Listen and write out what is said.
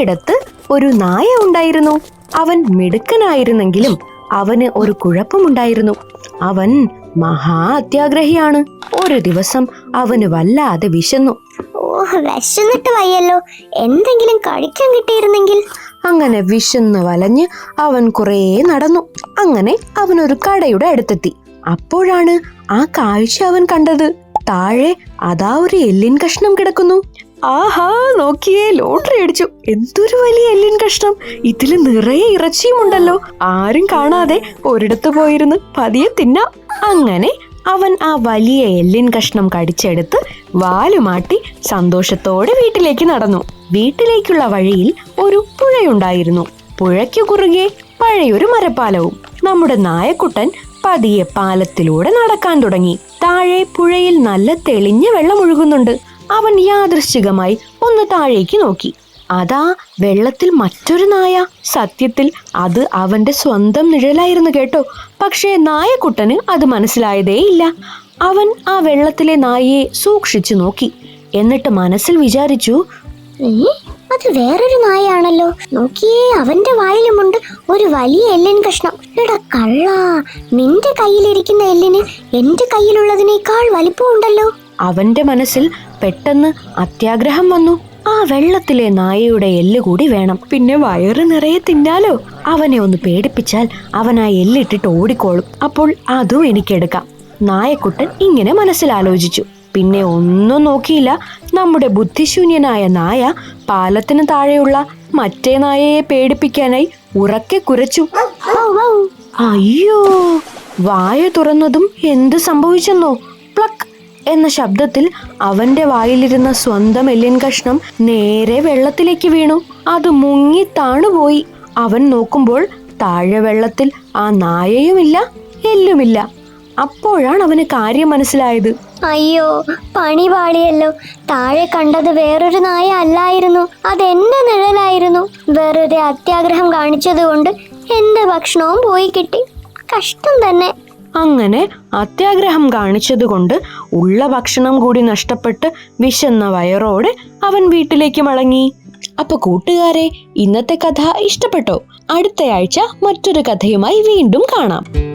ഒരിടത്ത് ഒരു നായ ഉണ്ടായിരുന്നു. അവൻ മിടുക്കനായിരുന്നെങ്കിലും അവന് ഒരു കുഴപ്പമുണ്ടായിരുന്നു. അവൻ മഹാ അത്യാഗ്രഹിയാണ് ഒരു ദിവസം അവന് വല്ലാതെ വിശന്നു. ഓ വിശന്നിട്ട് വയ്യല്ലോ. എന്തെങ്കിലും കഴിക്കാൻ കിട്ടിയിരുന്നെങ്കിൽ. അങ്ങനെ വിശന്ന് വലഞ്ഞ് അവൻ കുറേ നടന്നു. അങ്ങനെ അവൻ ഒരു കടയുടെ അടുത്തെത്തി. അപ്പോഴാണ് ആ കാഴ്ച അവൻ കണ്ടത്. താഴെ അതാ ഒരു എല്ലിൻ കഷ്ണം കിടക്കുന്നു. ആഹാ നോക്കിയേ ലോട്ടറി അടിച്ചു. എന്തൊരു വലിയ എല്ലിൻ കഷ്ണം. ഇതിൽ നിറയെ ഇറച്ചിയും ഉണ്ടല്ലോ ആരും കാണാതെ ഒരിടത്ത് പോയിരുന്ന്. പതിയെ തിന്നാം. അങ്ങനെ അവൻ ആ വലിയ എല്ലിൻ കഷ്ണം കടിച്ചെടുത്ത് വാലുമാട്ടി സന്തോഷത്തോടെ വീട്ടിലേക്ക് നടന്നു. വീട്ടിലേക്കുള്ള വഴിയിൽ ഒരു പുഴയുണ്ടായിരുന്നു. പുഴയ്ക്കു കുറുകെ പഴയൊരു മരപ്പാലവും. നമ്മുടെ നായക്കുട്ടൻ പതിയെ പാലത്തിലൂടെ നടക്കാൻ തുടങ്ങി. താഴെ പുഴയിൽ നല്ല തെളിഞ്ഞ വെള്ളം ഒഴുകുന്നുണ്ട്. അവൻ യാദൃശ്ചികമായി ഒന്ന് താഴേക്ക് നോക്കി. അതാ വെള്ളത്തിൽ മറ്റൊരു നായ. സത്യത്തിൽ അത് അവന്റെ സ്വന്തം നിഴലായിരുന്നു കേട്ടോ. പക്ഷേ നായക്കുട്ടന് അത് മനസ്സിലായതേയില്ല അവൻ ആ വെള്ളത്തിലെ നായയെ സൂക്ഷിച്ചു നോക്കി. എന്നിട്ട് മനസ്സിൽ വിചാരിച്ചു അത് വേറൊരു നായാണല്ലോ നോക്കിയേ അവന്റെ വായിലുമുണ്ട് ഒരു വലിയ എല്ലിൻ കഷ്ണം. എടാ കള്ള നിന്റെ കയ്യിലിരിക്കുന്ന എല്ലിന് എന്റെ കയ്യിലുള്ളതിനേക്കാൾ വലിപ്പമുണ്ടല്ലോ. അവന്റെ മനസ്സിൽ പെട്ടെന്ന് അത്യാഗ്രഹം വന്നു. ആ വെള്ളത്തിലെ നായയുടെ എല്ല് കൂടി വേണം. പിന്നെ വയറ് നിറയെ തിന്നാലോ? അവനെ ഒന്ന് പേടിപ്പിച്ചാൽ അവൻ ആ എല്ലിട്ടിട്ട് ഓടിക്കോളും. അപ്പോൾ അതും എനിക്കെടുക്കാം. നായക്കുട്ടൻ ഇങ്ങനെ മനസ്സിലാലോചിച്ചു. പിന്നെ ഒന്നും നോക്കിയില്ല. നമ്മുടെ ബുദ്ധിശൂന്യനായ നായ പാലത്തിന് താഴെയുള്ള മറ്റേ നായയെ പേടിപ്പിക്കാനായി ഉറക്കെ കുരച്ചു. അയ്യോ വായ തുറന്നതും എന്ത് സംഭവിച്ചെന്നോ? എന്ന ശബ്ദത്തിൽ അവന്റെ വായിലിരുന്ന സ്വന്തം എല്ലിൻ കഷ്ണം നേരെ വെള്ളത്തിലേക്ക് വീണു. അത് മുങ്ങി താണുപോയി. അവൻ നോക്കുമ്പോൾ താഴെ വെള്ളത്തിൽ ആ നായയുമില്ല എല്ലുമില്ല. അപ്പോഴാണ് അവന് കാര്യം മനസ്സിലായത്. അയ്യോ പണി പാളിയല്ലോ. താഴെ കണ്ടത് വേറൊരു നായ അല്ലായിരുന്നു. അത് എന്റെ നിഴലായിരുന്നു. വേറൊരു അത്യാഗ്രഹം കാണിച്ചതുകൊണ്ട് എന്റെ ഭക്ഷണവും പോയി കിട്ടി. കഷ്ടം തന്നെ. അങ്ങനെ അത്യാഗ്രഹം കാണിച്ചതുകൊണ്ട് ഉള്ള ഭക്ഷണം കൂടി നഷ്ടപ്പെട്ട് വിശന്ന വയറോടെ അവൻ വീട്ടിലേക്ക് മടങ്ങി. അപ്പൊ കൂട്ടുകാരെ ഇന്നത്തെ കഥ ഇഷ്ടപ്പെട്ടോ? അടുത്തയാഴ്ച മറ്റൊരു കഥയുമായി വീണ്ടും കാണാം.